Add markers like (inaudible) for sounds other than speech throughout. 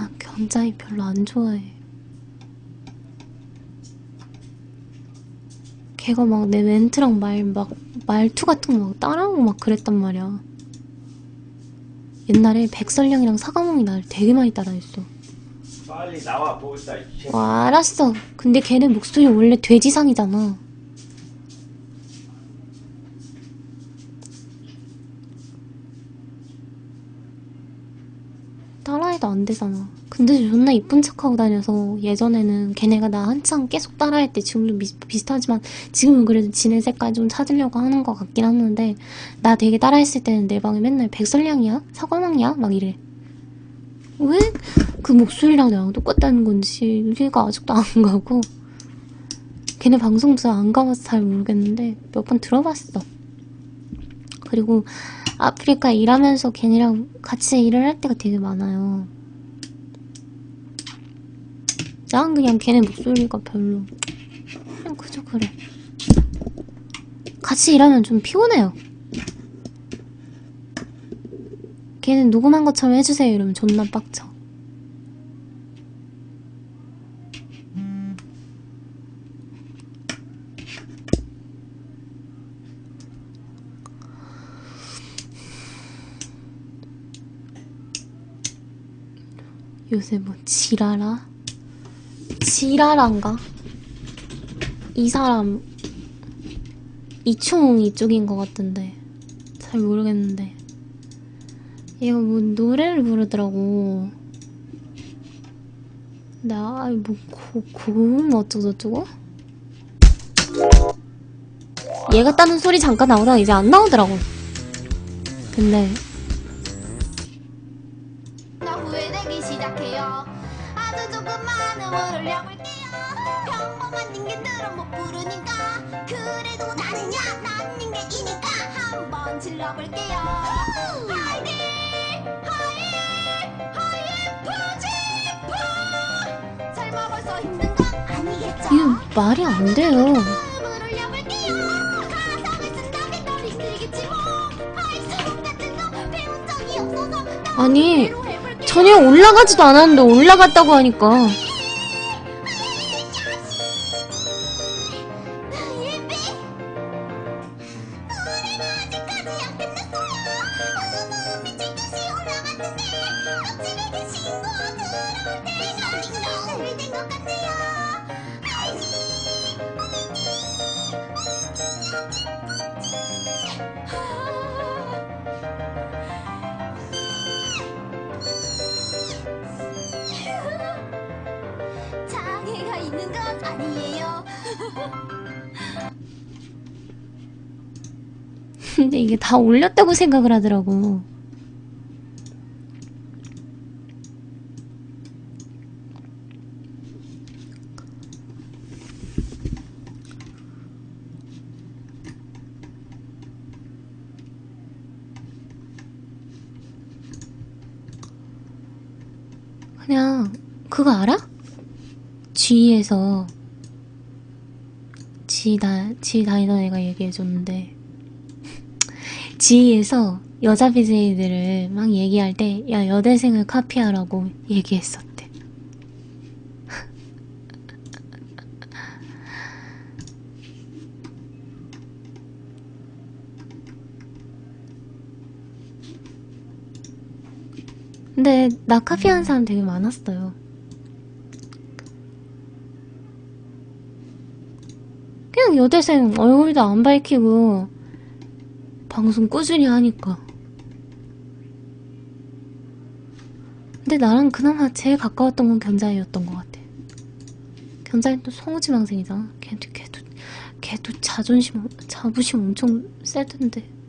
난 견자이 별로 안 좋아해. 걔가 막 내 멘트랑 말, 막, 말투 같은 거 막 따라하고 막 그랬단 말이야. 옛날에 백설령이랑 사과몽이 날 되게 많이 따라했어. 빨리 나와 보겠다. 와, 알았어. 근데 걔네 목소리 원래 돼지상이잖아. 따라해도 안 되잖아. 근데 존나 이쁜 척하고 다녀서 예전에는 걔네가 나 한창 계속 따라할 때 지금도 미- 비슷하지만 지금은 그래도 지네 색깔 좀 찾으려고 하는 것 같긴 하는데 나 되게 따라했을 때는 내 방에 맨날 백설량이야? 사과망이야? 막 이래. 왜 그 목소리랑 나랑 똑같다는 건지 이해가 아직도 안 가고 걔네 방송도 안 가봐서 잘 모르겠는데 몇 번 들어봤어. 그리고 아프리카 일하면서 걔네랑 같이 일을 할 때가 되게 많아요. 난 그냥 걔네 목소리가 별로 그냥 그저 그래. 같이 일하면 좀 피곤해요. 걔는 녹음한 것처럼 해주세요 이러면 존나 빡쳐. 요새 뭐 지라라? 지라란가? 이 사람 이충 이쪽인 것 같던데 잘 모르겠는데 얘가 뭐 노래를 부르더라고 나뭐 고음 어쩌고저쩌고 얘가 따는 소리 잠깐 나오다가 이제 안 나오더라고 근데 못 부르니까. 그래도 나는야 난 닌겐이니까 한번 질러볼게요. 하이디 하이 하이 푸지푸 설마 벌써 힘든 건 아니겠죠? 이거 말이 안 돼요. 뭐. 아니. 전혀 올라가지도 않았는데 올라갔다고 하니까 장애가 있는 건 아니에요. 근데 이게 다 올렸다고 생각을 하더라고 그냥 그거 알아? G에서 G 다 G 다니던 애가 얘기해줬는데 (laughs) G에서 여자 BJ들을 막 얘기할 때, 야, 여대생을 카피하라고 얘기했었대. 근데 나 카피 하는 사람 되게 많았어요. 그냥 여대생 얼굴도 안 밝히고 방송 꾸준히 하니까. 근데 나랑 그나마 제일 가까웠던 건 견자이였던 것 같아. 견자이 또 성우지망생이잖아. 걔도 걔도 걔도 자존심 자부심 엄청 세던데.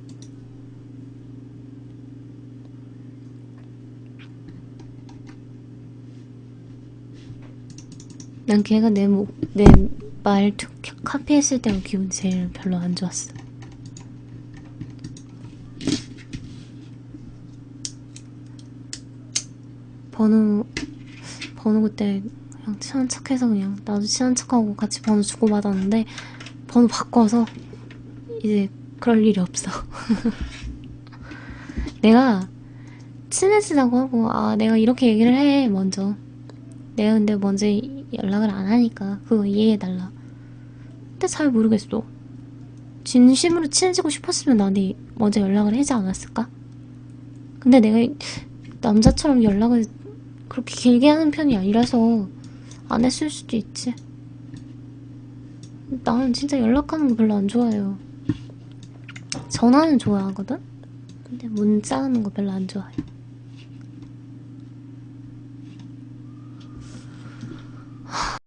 난 걔가 내 목, 내 말투 카피했을 때가 기분 제일 별로 안 좋았어. 번호 번호 그때 그냥 친한 척해서 그냥 나도 친한 척하고 같이 번호 주고받았는데 번호 바꿔서 이제 그럴 일이 없어. (laughs) 내가 친해지자고 하고 아 내가 이렇게 얘기를 해 먼저 내가 근데 먼저 연락을 안 하니까 그거 이해해달라. 근데 잘 모르겠어. 진심으로 친해지고 싶었으면 나한테 먼저 연락을 하지 않았을까? 근데 내가 남자처럼 연락을 그렇게 길게 하는 편이 아니라서 안 했을 수도 있지. 나는 진짜 연락하는 거 별로 안 좋아해요. 전화는 좋아하거든? 근데 문자 하는 거 별로 안 좋아해